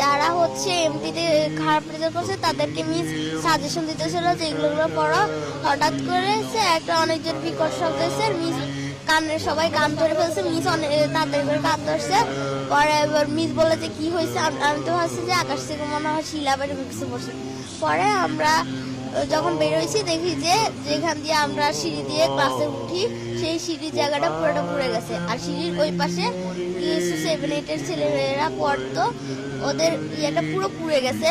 যারা হচ্ছে এমপিতে খারাপ রেজাল্ট করছে, তাদেরকে মিস সাজেশন দিতেছিল যে এগুলো পড়ো। হঠাৎ করে সে একটা অনেকজন বিকট শব্দ এসে মিস কানের সবাই কান ধরে ফেলছে মিস অনেক তাড়াতাড়ি করে কান ধরছে। পরে এবার মিস বলে যে, কী হয়েছে? আমি তো ভাবছি যে আকাশ থেকে মনে হয় শিলা বাড়ি কিছু পড়ছে পরে আমরা যখন বেরোইছি, দেখি যে যেখান দিয়ে আমরা সিঁড়ি দিয়ে বাসে উঠি, সেই সিঁড়ির জায়গাটা পুরোটা পুড়ে গেছে। আর সিঁড়ির ওই পাশে কিছু সেভেন এইটের ছেলেমেয়েরা পড়তো। ওদের ইয়েটা পুরো পুড়ে গেছে।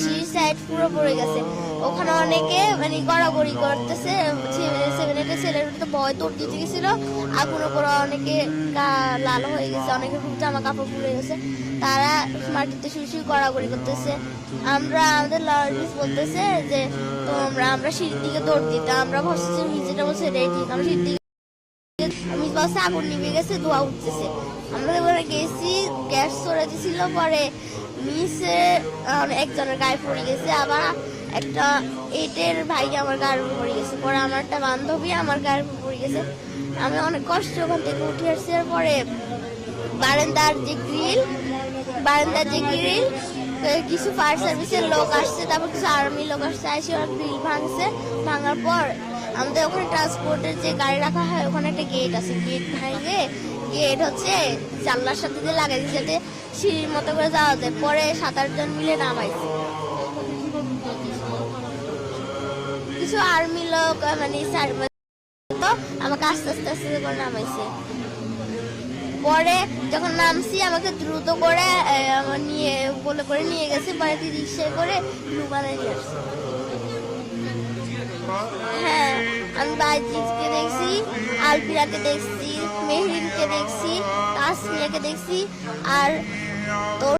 সিঁড়ির সাইড পুরো পড়ে গেছে। ওখানে অনেকে মানে গড়াগড়ি করতেছে ছেলেরা তো ভয় তোর দিতে গেছিল। আগুন করে অনেকে লাল হয়ে গেছে, অনেকে খুব জামা কাপড় পুড়ে গেছে। তারা মাটিতে শুয়ে গড়াগড়ি করতেছে। আমরা আমাদের লরিস বলতেছে যে, তোমরা আমরা সিঁড়ির দিকে দৌড় দিতাম, আমরা ভাবছি নিচেটা বসে ঠিক আমরা সিঁড়ির দিকে আমি বাসে আগুন নিভে গেছে, ধোয়া উঠতেছে। আমরা এবারে গেছি, গ্যাস সরে দিছিল, পরে মিসে একজনের গায়ে পড়ে গেছে, আবার একটা এইটের ভাই আমার গায়ের পড়ে গেছে। পরে আমার একটা বান্ধবী আমার গায়ের পড়ে গেছে। আমি অনেক কষ্ট ওখান থেকে উঠে আসছি পরে বারান্দার যে গ্রিল, বারান্দার যে গ্রিল কিছু ফায়ার সার্ভিসের লোক আসছে, তারপর কিছু আর্মি লোক আসছে এসে ওরা গ্রিল ভাঙছে। ভাঙার পর আমাদের ওখানে ট্রান্সপোর্টের যে গাড়ি রাখা হয়, ওখানে একটা গেট আছে। গেট ভাঙে গেট হচ্ছে জানলার সাথে দিয়ে লাগাই যাতে সিঁড়ির মতো করে যাওয়া যায়। পরে সাত আটজন মিলে নামাইছে। কিছু আর্মি লোক মানে সার্ভিস আমাকে আস্তে আস্তে আস্তে করে নামাইছে। পরে যখন নামছি, আমাকে দ্রুত করে আমার নিয়ে, বলে করে নিয়ে গেছে বাড়িতে রিক্সায় করে লুবানে নিয়ে আসছে। হ্যাঁ বাইজিৎকে দেখছি আলফিরাকে দেখছি মেহরিনকে দেখছি তাসমিয়াকে দেখছি আর তোর